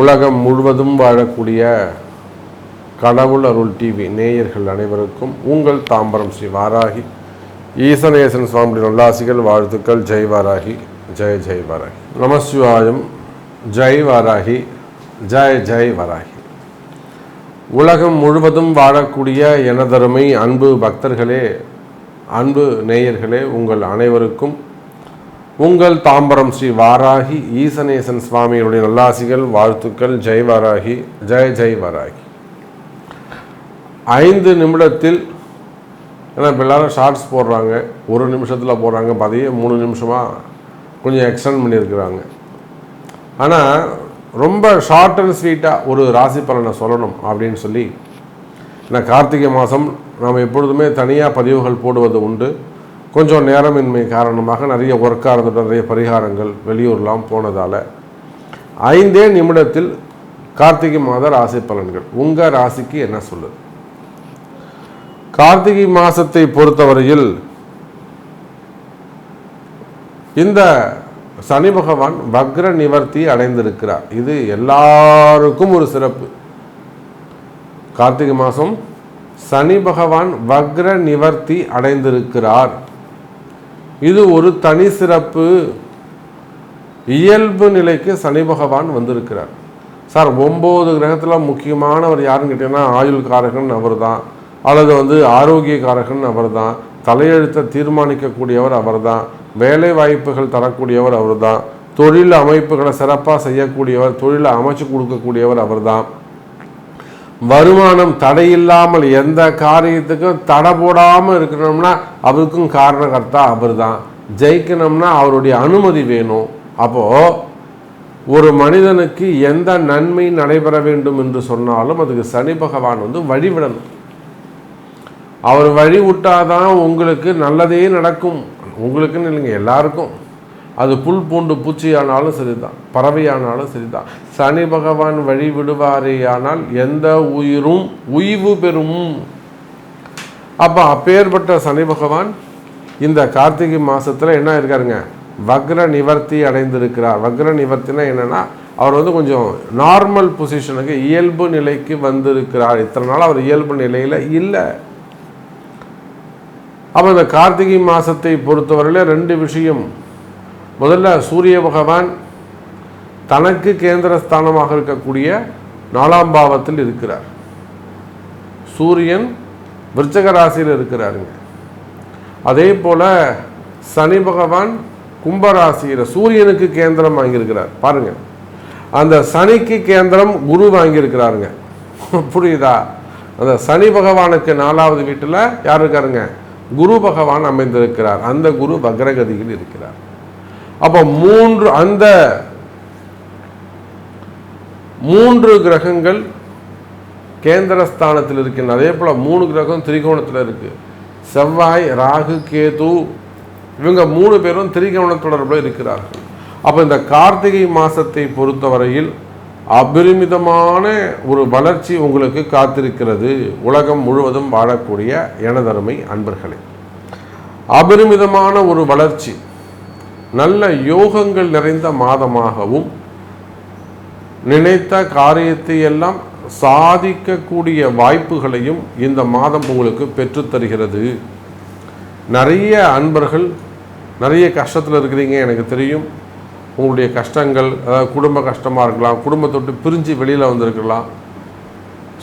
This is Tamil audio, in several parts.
உலகம் முழுவதும் வாழக்கூடிய கடவுள் அருள் டிவி நேயர்கள் அனைவருக்கும் உங்கள் தாம்பரம் ஸ்ரீ வாராகி. ஈசனேசன் சுவாமி நல்லாசிகள் வாழ்த்துக்கள் ஜெய் வாராகி ஜெய் ஜெய் வாராகி. நமசிவாயம் ஜெய் வாராகி ஜெய் ஜெய் வாராகி. உலகம் முழுவதும் வாழக்கூடிய எனதருமை அன்பு பக்தர்களே அன்பு நேயர்களே உங்கள் அனைவருக்கும் உங்கள் தாம்பரம் ஸ்ரீ வாராகி ஈசனேசன் சுவாமியுடைய நல்லாசிகள் வாழ்த்துக்கள் ஜெய் வாராகி ஜெய ஜெய் வாராகி. ஐந்து நிமிடத்தில் ஏன்னா இப்போ எல்லாரும் ஷார்ட்ஸ் போடுறாங்க ஒரு நிமிஷத்தில் போடுறாங்க பதியே மூணு நிமிஷமாக கொஞ்சம் எக்ஸ்டெண்ட் பண்ணியிருக்கிறாங்க. ஆனால் ரொம்ப ஷார்ட் அண்ட் ஸ்வீட்டாக ஒரு ராசி பலனை சொல்லணும் அப்படின்னு சொல்லி ஏன்னா கார்த்திகை மாதம் நாம் எப்பொழுதுமே தனியாக பதிவுகள் போடுவது உண்டு. கொஞ்சம் நேரமின்மை காரணமாக நிறைய ஒர்க்காக இருந்துட்டு நிறைய பரிகாரங்கள் வெளியூர்லாம் போனதால் ஐந்தே நிமிடத்தில் கார்த்திகை மாத ராசி பலன்கள். உங்கள் ராசிக்கு என்ன சொல்லுது? கார்த்திகை மாதத்தை பொறுத்தவரையில் இந்த சனி பகவான் வக்ர நிவர்த்தி அடைந்திருக்கிறார். இது எல்லாருக்கும் ஒரு சிறப்பு. கார்த்திகை மாதம் சனி பகவான் வக்ர நிவர்த்தி அடைந்திருக்கிறார். இது ஒரு தனி சிறப்பு. இயல்பு நிலைக்கு சனி பகவான் வந்திருக்கிறார். சார் ஒம்பது கிரகத்தில் முக்கியமானவர் யாருன்னு கேட்டிங்கன்னா ஆயுள் காரகன் அவர் தான் அல்லது வந்து ஆரோக்கிய காரகன் அவர் தான் தலையெழுத்தை தீர்மானிக்கக்கூடியவர் அவர் தான் வேலை வாய்ப்புகள் தரக்கூடியவர் அவர் தான் தொழில் அமைப்புகளை சிறப்பாக செய்யக்கூடியவர் தொழிலை அமைச்சு கொடுக்கக்கூடியவர் அவர் தான் வருமானம் தடையில்லாமல் எந்த காரியத்துக்கும் தடை போடாமல் இருக்கணும்னா அவருக்கும் காரணகர்த்தா அவர் தான் ஜெயிக்கணும்னா அவருடைய அனுமதி வேணும். அப்போது ஒரு மனிதனுக்கு எந்த நன்மை நடைபெற வேண்டும் என்று சொன்னாலும் அதுக்கு சனி பகவான் வந்து வழிவிடணும் அவர் வழி விட்டாதான் உங்களுக்கு நல்லதே நடக்கும். உங்களுக்குன்னு இல்லைங்க எல்லாருக்கும். அது புல் பூண்டு பூச்சியானாலும் சரிதான் பறவையானாலும் சரிதான். சனி பகவான் வழி விடுவாரேயானால் எந்த உயிரும் உய்வு பெறும். அப்போ அப்பேற்பட்ட சனி பகவான் இந்த கார்த்திகை மாதத்தில் என்ன இருக்காருங்க வக்ர நிவர்த்தி அடைந்திருக்கிறார். வக்ர நிவர்த்தினா என்னென்னா அவர் வந்து கொஞ்சம் நார்மல் பொசிஷனுக்கு இயல்பு நிலைக்கு வந்திருக்கிறார். இத்தனை நாள் அவர் இயல்பு நிலையில் இல்லை. அப்போ இந்த கார்த்திகை மாதத்தை பொறுத்தவரையில் ரெண்டு விஷயம். முதல்ல சூரிய பகவான் தனக்கு கேந்திர ஸ்தானமாக இருக்கக்கூடிய நாலாம் பாவத்தில் இருக்கிறார். சூரியன் விருச்சக ராசியில் இருக்கிறாருங்க. அதே போல் சனி பகவான் கும்பராசியில் சூரியனுக்கு கேந்திரம் வாங்கியிருக்கிறார். பாருங்க. அந்த சனிக்கு கேந்திரம் குரு வாங்கியிருக்கிறாருங்க. புரியுதா? அந்த சனி பகவானுக்கு நாலாவது வீட்டில் யார் இருக்காருங்க? குரு பகவான் அமைந்திருக்கிறார். அந்த குரு வக்ரகதியில் இருக்கிறார். அப்போ மூன்று அந்த மூன்று கிரகங்கள் கேந்திரஸ்தானத்தில் இருக்கின்ற அதே போல் மூணு கிரகம் திரிகோணத்தில் இருக்கு. செவ்வாய் ராகு கேது இவங்க மூணு பேரும் திரிகோண தொடர்பில் இருக்கிறார்கள். அப்போ இந்த கார்த்திகை மாதத்தை பொறுத்தவரையில் அபரிமிதமான ஒரு வளர்ச்சி உங்களுக்கு காத்திருக்கிறது. உலகம் முழுவதும் வாழக்கூடிய எனதருமை அன்பர்களே. அபரிமிதமான ஒரு வளர்ச்சி. நல்ல யோகங்கள் நிறைந்த மாதமாகவும் நினைத்த காரியத்தை எல்லாம் சாதிக்கக்கூடிய வாய்ப்புகளையும் இந்த மாதம் உங்களுக்கு பெற்றுத்தருகிறது நிறைய அன்பர்கள் நிறைய கஷ்டத்தில் இருக்கிறீங்க எனக்கு தெரியும். உங்களுடைய கஷ்டங்கள் அதாவது குடும்ப கஷ்டமாக இருக்கலாம் குடும்பத்தொட்டு பிரிஞ்சு வெளியில் வந்திருக்கலாம்.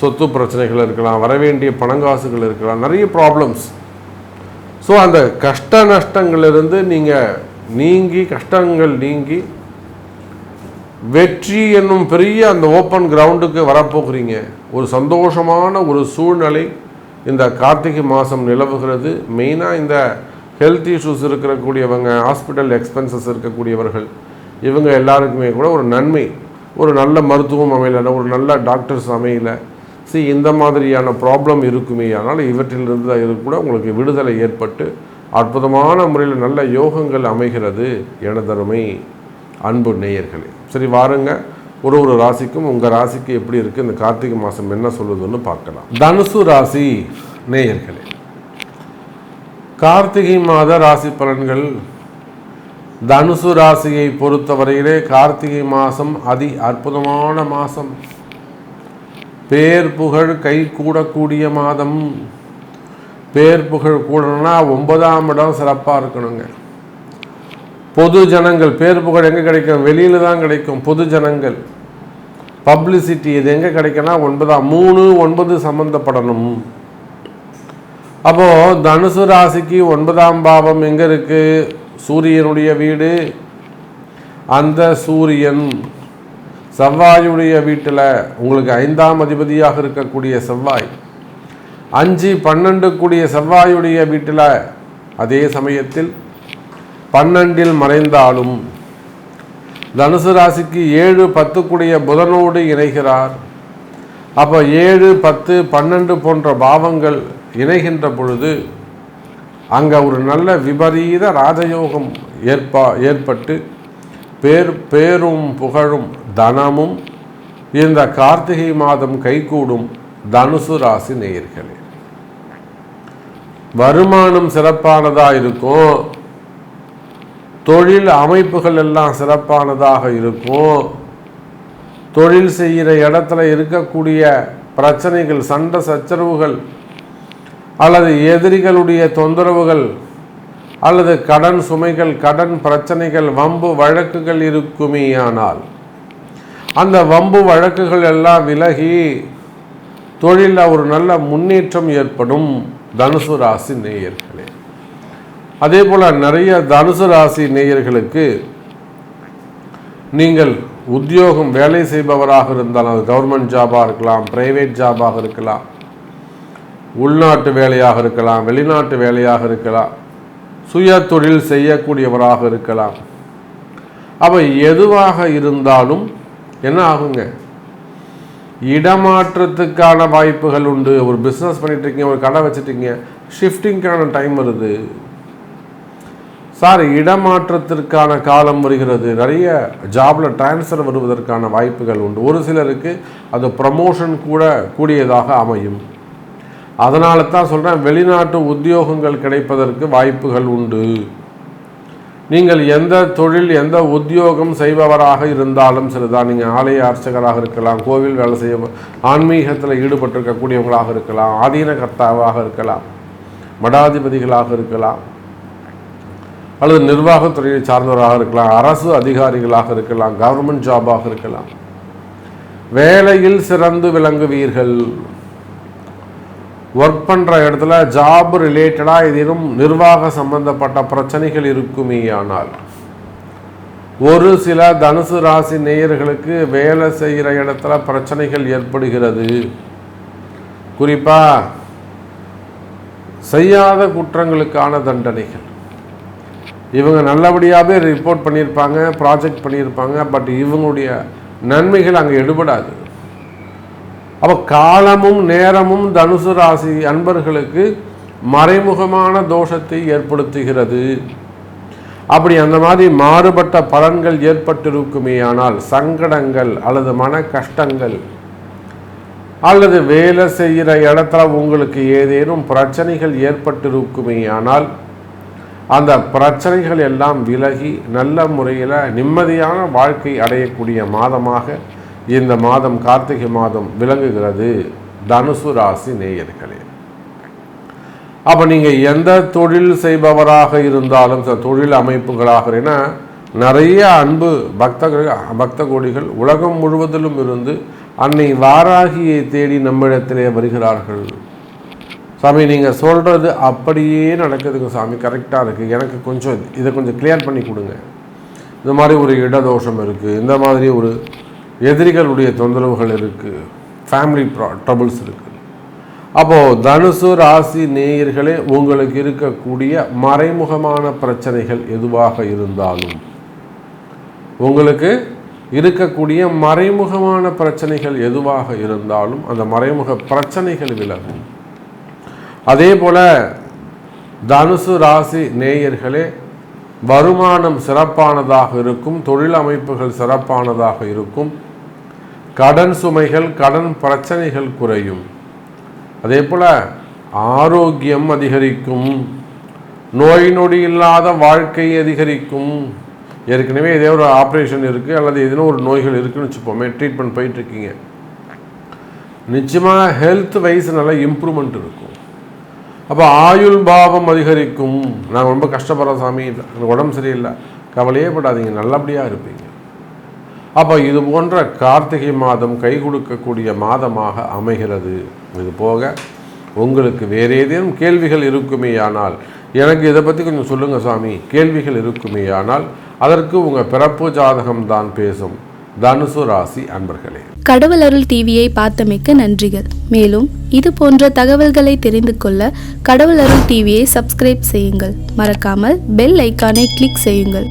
சொத்து பிரச்சனைகள் இருக்கலாம் வரவேண்டிய பணங்காசுகள் இருக்கலாம் நிறைய ப்ராப்ளம்ஸ் ஸோ அந்த கஷ்ட நஷ்டங்கள்லேருந்து நீங்கள் நீங்கி கஷ்டங்கள் நீங்கி வெற்றி என்னும் பெரிய அந்த ஓப்பன் கிரவுண்டுக்கு வரப்போகிறீங்க. ஒரு சந்தோஷமான ஒரு சூழ்நிலை இந்த கார்த்திகை மாதம் நிலவுகிறது. மெயினாக இந்த ஹெல்த் இஷ்யூஸ் இருக்கக்கூடியவங்க ஹாஸ்பிட்டல் எக்ஸ்பென்சஸ் இருக்கக்கூடியவர்கள் இவங்க எல்லாருக்குமே கூட ஒரு நன்மை. ஒரு நல்ல மருத்துவம் அமையல ஒரு நல்ல டாக்டர்ஸ் அமையல. சி இந்த மாதிரியான ப்ராப்ளம் இருக்குமே. ஆனால் இவற்றிலிருந்து இது கூட உங்களுக்கு விடுதலை ஏற்பட்டு அற்புதமான முறையில் நல்ல யோகங்கள் அமைகிறது எனதருமை அன்பு நேயர்களே. சரி வாருங்க. ஒரு ஒரு ராசிக்கும் உங்கள் ராசிக்கு எப்படி இருக்குது இந்த கார்த்திகை மாதம் என்ன சொல்லுதுன்னு பார்க்கலாம். தனுசு ராசி நேயர்களே. கார்த்திகை மாத ராசி பலன்கள் தனுசு ராசியை பொறுத்தவரையிலே கார்த்திகை மாதம் அதி அற்புதமான மாதம் பேர் புகழ் கை கூடக்கூடிய மாதம். பேர் புகழ் கூடணும்னா ஒன்பதாம் இடம் சிறப்பாக இருக்கணுங்க. பொது ஜனங்கள் பேர் புகழ் எங்கே கிடைக்கும்? வெளியில் தான் கிடைக்கும் பொது ஜனங்கள். பப்ளிசிட்டி இது எங்கே கிடைக்கும்னா ஒன்பதாம் மூணு ஒன்பது சம்மந்தப்படணும் அப்போது தனுசு ராசிக்கு ஒன்பதாம் பாவம் எங்கே இருக்குது சூரியனுடைய வீடு அந்த சூரியன் செவ்வாயுடைய வீட்டில் உங்களுக்கு ஐந்தாம் அதிபதியாக இருக்கக்கூடிய செவ்வாய். அஞ்சு பன்னெண்டு கூடிய செவ்வாயுடைய வீட்டில் அதே சமயத்தில் பன்னெண்டில் மறைந்தாலும் தனுசு ராசிக்கு ஏழு பத்து கூடிய புதனோடு இணைகிறார். அப்போ ஏழு பத்து பன்னெண்டு போன்ற பாவங்கள் இணைகின்ற பொழுது அங்கே ஒரு நல்ல விபரீத ராஜயோகம் ஏற்பா ஏற்பட்டு பேர் பேரும் புகழும் தனமும் இந்த கார்த்திகை மாதம் கைகூடும் தனுசு ராசி நேயர்களே. வருமானம் சிறப்பானதாக இருக்கும். தொழில் அமைப்புகள் எல்லாம் சிறப்பானதாக இருக்கும். தொழில் செய்கிற இடத்துல இருக்கக்கூடிய பிரச்சனைகள் சண்டை சச்சரவுகள் அல்லது எதிரிகளுடைய தொந்தரவுகள் அல்லது கடன் சுமைகள் கடன் பிரச்சனைகள் வம்பு வழக்குகள் இருக்குமேயானால் அந்த வம்பு வழக்குகள் எல்லாம் விலகி தொழிலில் ஒரு நல்ல முன்னேற்றம் ஏற்படும். தனுசு ராசி நேயர்களே. அதே போல் நிறைய தனுசு ராசி நேயர்களுக்கு நீங்கள் உத்தியோகம் வேலை செய்பவராக இருந்தால் அது கவர்மெண்ட் ஜாபாக இருக்கலாம் பிரைவேட் ஜாபாக இருக்கலாம் உள்நாட்டு வேலையாக இருக்கலாம் வெளிநாட்டு வேலையாக இருக்கலாம் சுய தொழில் செய்யக்கூடியவராக இருக்கலாம். அப்போ எதுவாக இருந்தாலும் என்ன ஆகுங்க? இடமாற்றத்துக்கான வாய்ப்புகள் உண்டு. ஒரு பிஸ்னஸ் பண்ணிட்டுருக்கீங்க ஒரு கடை வச்சுட்டீங்க ஷிஃப்டிங்க்கான டைம் வருது. சார் இடமாற்றத்திற்கான காலம் வருகிறது. நிறைய ஜாபில் டிரான்ஸ்ஃபர் வருவதற்கான வாய்ப்புகள் உண்டு. ஒரு சிலருக்கு அது ப்ரமோஷன் கூட கூடியதாக அமையும். அதனால தான் சொல்கிறேன் வெளிநாட்டு உத்தியோகங்கள் கிடைப்பதற்கு வாய்ப்புகள் உண்டு. நீங்கள் எந்த தொழில் எந்த உத்தியோகம் செய்பவராக இருந்தாலும் சரிதான். நீங்கள் ஆலய அர்ச்சகராக இருக்கலாம் கோவில் வேலை செய்ய ஆன்மீகத்தில் ஈடுபட்டிருக்கக்கூடியவங்களாக இருக்கலாம் ஆதீன கர்த்தாவாக இருக்கலாம் மடாதிபதிகளாக இருக்கலாம் அல்லது நிர்வாகத்துறையை சார்ந்தவராக இருக்கலாம் அரசு அதிகாரிகளாக இருக்கலாம் கவர்மெண்ட் ஜாபாக இருக்கலாம். வேலையில் சிறந்து விளங்குவீர்கள். ஒர்க் பண்ணுற இடத்துல ஜாப் ரிலேட்டடாக ஏதேனும் நிர்வாக சம்பந்தப்பட்ட பிரச்சனைகள் இருக்குமே ஆனால் ஒரு சில தனுசு ராசி நேயர்களுக்கு வேலை செய்கிற இடத்துல பிரச்சனைகள் ஏற்படுகிறது. குறிப்பாக செய்யாத குற்றங்களுக்கான தண்டனைகள். இவங்க நல்லபடியாகவே ரிப்போர்ட் பண்ணியிருப்பாங்க ப்ராஜெக்ட் பண்ணியிருப்பாங்க பட் இவங்களுடைய நன்மைகள் அங்கே எடுபடாது. அப்போ காலமும் நேரமும் தனுசு ராசி அன்பர்களுக்கு மறைமுகமான தோஷத்தை ஏற்படுத்துகிறது. அப்படி அந்த மாதிரி மாறுபட்ட பலன்கள் ஏற்பட்டிருக்குமே ஆனால் சங்கடங்கள் அல்லது மன கஷ்டங்கள் அல்லது வேலை செய்கிற இடத்துல உங்களுக்கு ஏதேனும் பிரச்சனைகள் ஏற்பட்டிருக்குமே ஆனால் அந்த பிரச்சனைகள் எல்லாம் விலகி நல்ல முறையில் நிம்மதியான வாழ்க்கை அடையக்கூடிய மாதமாக இந்த மாதம் கார்த்திகை மாதம் விளங்குகிறது தனுசு ராசி நேயர்களே. அப்போ நீங்கள் எந்த தொழில் செய்பவராக இருந்தாலும் தொழில் அமைப்புகளாக ஏன்னா நிறைய அன்பு பக்தர்கள் பக்த கோடிகள் உலகம் முழுவதிலும் இருந்து அன்னை வாராகியை தேடி நம்மிடத்திலே வருகிறார்கள். சாமி நீங்கள் சொல்கிறது அப்படியே நடக்குதுங்க சாமி கரெக்டாக இருக்குது எனக்கு கொஞ்சம் இதை கொஞ்சம் கிளியர் பண்ணி கொடுங்க. இந்த மாதிரி ஒரு இடதோஷம் இருக்குது இந்த மாதிரி ஒரு எதிரிகளுடைய தொந்தரவுகள் இருக்குது ஃபேமிலி ப்ரா ட்ரபுள்ஸ் இருக்குது அப்போது தனுசு ராசி நேயர்களே உங்களுக்கு இருக்கக்கூடிய மறைமுகமான பிரச்சனைகள் எதுவாக இருந்தாலும் உங்களுக்கு இருக்கக்கூடிய மறைமுகமான பிரச்சனைகள் எதுவாக இருந்தாலும் அந்த மறைமுக பிரச்சனைகள் விலகும். அதே போல் தனுசு ராசி நேயர்களே வருமானம் சிறப்பானதாக இருக்கும் தொழில் அமைப்புகள் சிறப்பானதாக இருக்கும் கடன் சுமைகள் கடன் பிரச்சனைகள் குறையும். அதே போல் ஆரோக்கியம் அதிகரிக்கும். நோய் நொடி இல்லாத வாழ்க்கை அதிகரிக்கும். ஏற்கனவே ஏதோ ஒரு ஆப்ரேஷன் இருக்குது அல்லது எதுனா ஒரு நோய்கள் இருக்குன்னு வச்சுப்போமே ட்ரீட்மெண்ட் போயிட்டுருக்கீங்க. நிச்சயமாக ஹெல்த் வைஸ் நல்லா இம்ப்ரூவ்மெண்ட் இருக்கும். அப்போ ஆயுள் பாவம் அதிகரிக்கும். நாங்கள் ரொம்ப கஷ்டப்படுற சாமி உடம்பு சரியில்லை. கவலையே படாதீங்க நல்லபடியாக இருப்பீங்க. அப்போ இது போன்ற கார்த்திகை மாதம் கை கொடுக்கக்கூடிய மாதமாக அமைகிறது. இது போக உங்களுக்கு வேறு ஏதேனும் கேள்விகள் இருக்குமேயானால் எனக்கு இதை பற்றி கொஞ்சம் சொல்லுங்கள் சாமி. கேள்விகள் இருக்குமேயானால் அதற்கு உங்கள் பிறப்பு ஜாதகம் தான் பேசும். தனுசு ராசி அன்பர்களே. கடவுள் அருள் டிவியை பார்த்தமைக்க நன்றிகள். மேலும் இது போன்ற தகவல்களை தெரிந்து கொள்ள கடவுள் அருள் டிவியை சப்ஸ்கிரைப் செய்யுங்கள். மறக்காமல் பெல் ஐக்கானை கிளிக் செய்யுங்கள்.